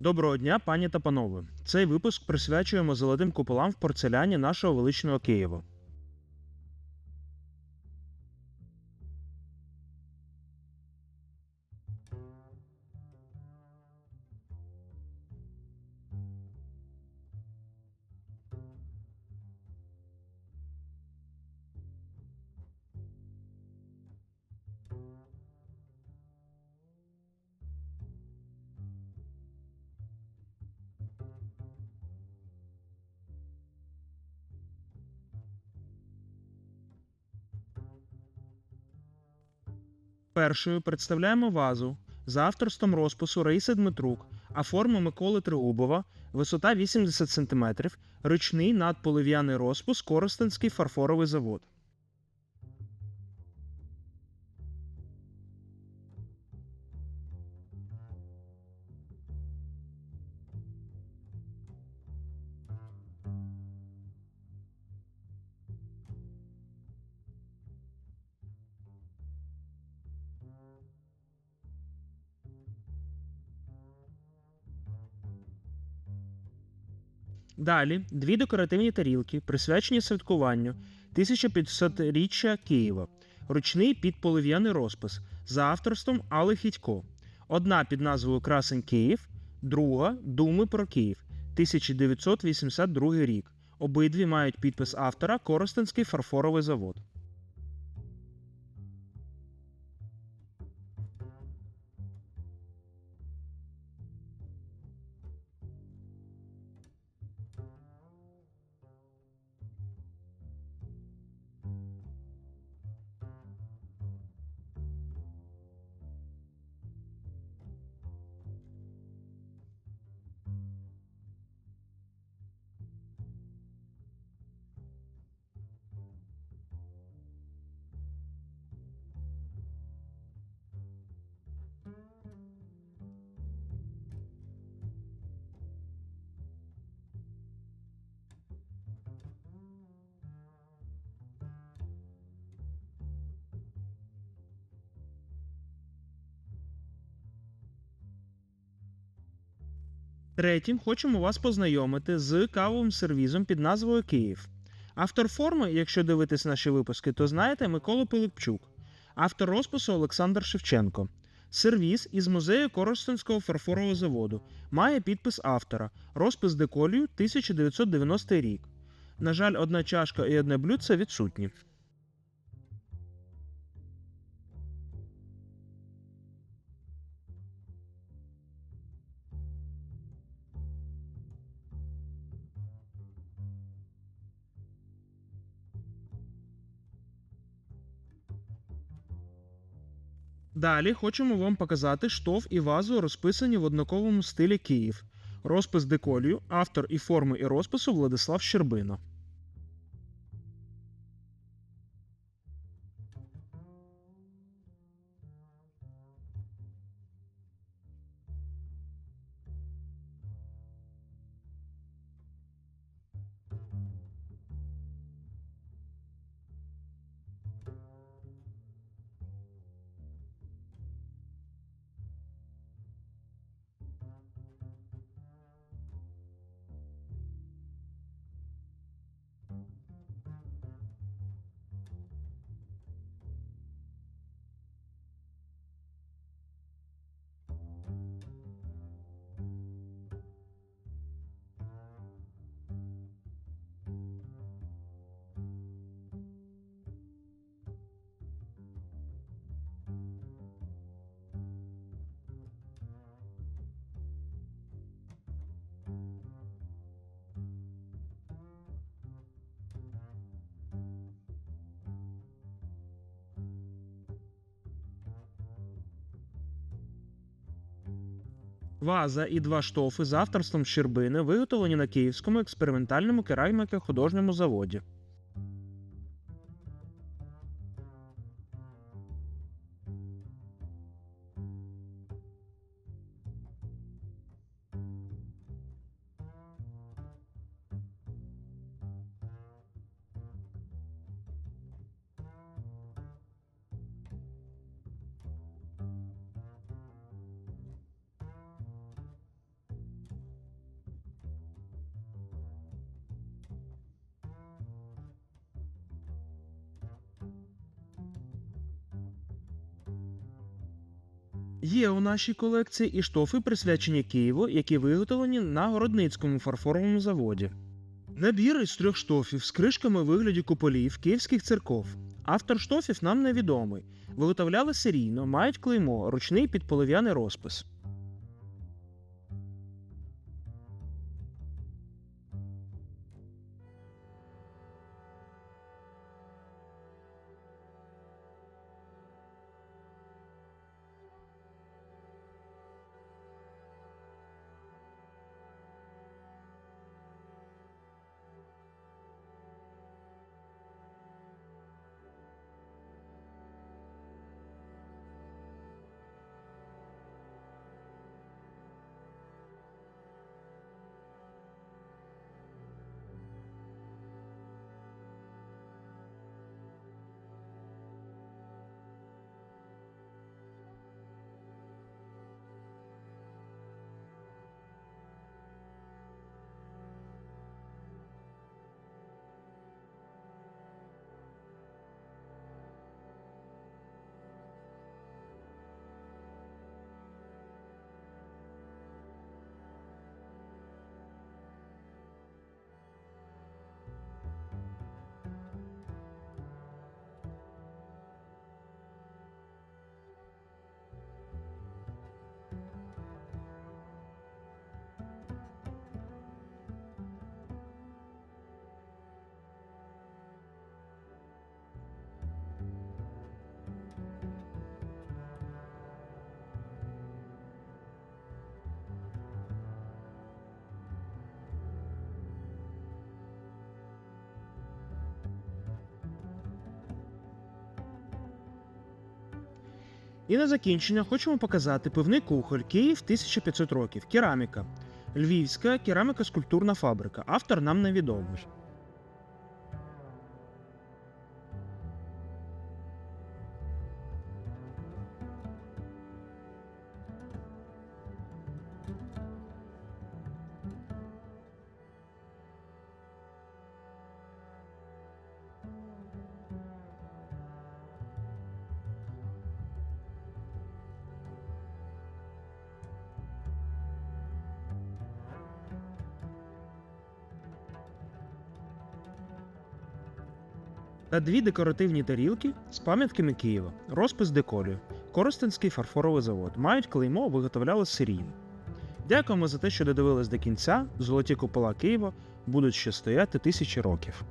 Доброго дня, пані та панове. Цей випуск присвячуємо золотим куполам в порцеляні нашого величного Києва. Першою представляємо вазу за авторством розпису Раїси Дмитрук, а форма Миколи Тригубова, висота 80 см, ручний надполив'яний розпис Коростенський фарфоровий завод. Далі дві декоративні тарілки, присвячені святкуванню 1500-річчя Києва, ручний підполив'яний розпис за авторством Алли Хідько. Одна під назвою Красень Київ, друга Думи про Київ 1982 рік. Обидві мають підпис автора Коростенський фарфоровий завод. Третім хочемо вас познайомити з кавовим сервізом під назвою Київ. Автор форми, якщо дивитись наші випуски, то знаєте Микола Пилипчук, автор розпису Олександр Шевченко. Сервіз із музею Коростенського фарфорового заводу має підпис автора, розпис деколію 1990 рік. На жаль, одна чашка і одне блюдце відсутні. Далі хочемо вам показати штоф і вазу, розписані в однаковому стилі Київ. Розпис деколію, автор і форми і розпису Владислав Щербина. Ваза і два штофи з авторством Щербини виготовлені на Київському експериментальному кераміко-художньому заводі. Є у нашій колекції і штофи, присвячені Києву, які виготовлені на Городницькому фарфоровому заводі. Набір із трьох штофів з кришками вигляді куполів київських церков. Автор штофів нам невідомий. Виготовляли серійно, мають клеймо, ручний підполив'яний розпис. І на закінчення хочемо показати пивний кухоль Київ 1500 років. Кераміка. Львівська кераміка скульптурна фабрика. Автор нам невідомий. Та дві декоративні тарілки з пам'ятками Києва, розпис деколію, Коростенський фарфоровий завод. Мають клеймо, виготовляли серійно. Дякуємо за те, що додивились до кінця. Золоті купола Києва будуть ще стояти тисячі років.